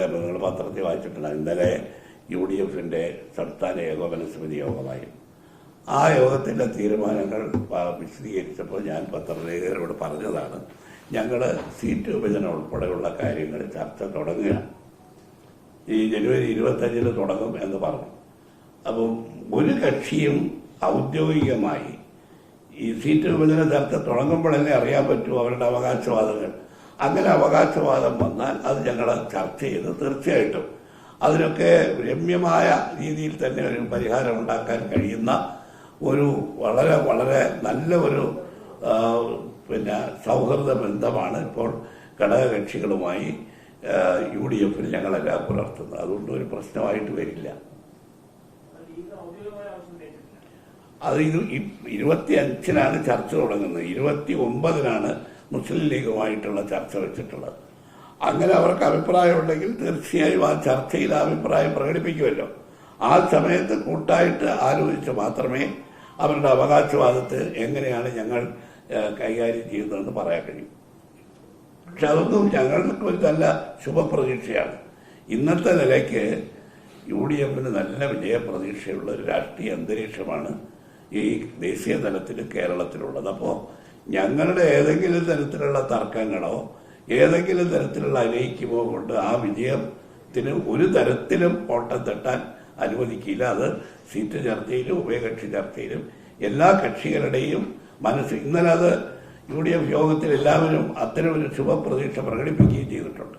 കാരണം നിങ്ങൾ വായിച്ചിട്ടുണ്ട് ഇന്നലെ യു ഡി എഫിന്റെ സംസ്ഥാന ഏകോപന സമിതി യോഗമായി. ആ യോഗത്തിന്റെ തീരുമാനങ്ങൾ വിശദീകരിച്ചപ്പോൾ ഞാൻ പത്രലേഖകരോട് പറഞ്ഞതാണ് ഞങ്ങൾ സീറ്റ് വിഭജനം ഉൾപ്പെടെയുള്ള കാര്യങ്ങൾ ചർച്ച തുടങ്ങുകയാണ്. ഈ ജനുവരി ഇരുപത്തഞ്ചിന് തുടങ്ങും എന്ന് പറഞ്ഞു. അപ്പം ഒരു കക്ഷിയും ഔദ്യോഗികമായി ഈ സീറ്റ് വിഭജന ചർച്ച തുടങ്ങുമ്പോഴല്ലേ അറിയാൻ പറ്റൂ അവരുടെ അവകാശവാദങ്ങൾ. അങ്ങനെ അവകാശവാദം വന്നാൽ അത് ഞങ്ങൾ ചർച്ച ചെയ്ത് തീർച്ചയായിട്ടും അതിനൊക്കെ രമ്യമായ രീതിയിൽ തന്നെ ഒരു പരിഹാരം ഉണ്ടാക്കാൻ കഴിയുന്ന ഒരു വളരെ വളരെ നല്ല ഒരു പിന്നെ സൗഹൃദ ബന്ധമാണ് ഇപ്പോൾ ഘടകകക്ഷികളുമായി യു ഡി എഫിൽ ഞങ്ങളെല്ലാം പുലർത്തുന്നത്. അതുകൊണ്ട് ഒരു പ്രശ്നമായിട്ട് വരില്ല. അത് ഇത് ഇരുപത്തി അഞ്ചിനാണ് ചർച്ച തുടങ്ങുന്നത്. ഇരുപത്തി ഒമ്പതിനാണ് മുസ്ലിം ലീഗുമായിട്ടുള്ള ചർച്ച വെച്ചിട്ടുള്ളത്. അങ്ങനെ അവർക്ക് അഭിപ്രായം ഉണ്ടെങ്കിൽ തീർച്ചയായും ആ ചർച്ചയിൽ അഭിപ്രായം പ്രകടിപ്പിക്കുമല്ലോ. ആ സമയത്ത് കൂട്ടായിട്ട് ആലോചിച്ച് മാത്രമേ അവരുടെ അവകാശവാദത്തെ എങ്ങനെയാണ് ഞങ്ങൾ കൈകാര്യം ചെയ്യുന്നതെന്ന് പറയാൻ കഴിയും. പക്ഷെ അതൊന്നും ഞങ്ങൾക്ക് ഒരു നല്ല ശുഭപ്രതീക്ഷയാണ്. ഇന്നത്തെ നിലയ്ക്ക് യു ഡി എഫിന് നല്ല വിജയപ്രതീക്ഷയുള്ള ഒരു രാഷ്ട്രീയ അന്തരീക്ഷമാണ് ഈ ദേശീയ തലത്തിൽ കേരളത്തിലുള്ളത്. അപ്പോൾ ഞങ്ങളുടെ ഏതെങ്കിലും തരത്തിലുള്ള തർക്കങ്ങളോ ഏതെങ്കിലും തരത്തിലുള്ള അനൈക്യമോ കൊണ്ട് ആ വിജയത്തിന് ഒരു തരത്തിലും ഓട്ടം തട്ടാൻ അനുവദിക്കില്ല. അത് സീറ്റ് ചർച്ചയിലും ഉഭയകക്ഷി ചർച്ചയിലും എല്ലാ കക്ഷികളുടെയും മനസ്സ് ഇന്നലെ അത് യു ഡി എഫ് യോഗത്തിൽ എല്ലാവരും അത്തരം ഒരു ശുഭപ്രതീക്ഷ പ്രകടിപ്പിക്കുകയും ചെയ്തിട്ടുണ്ട്.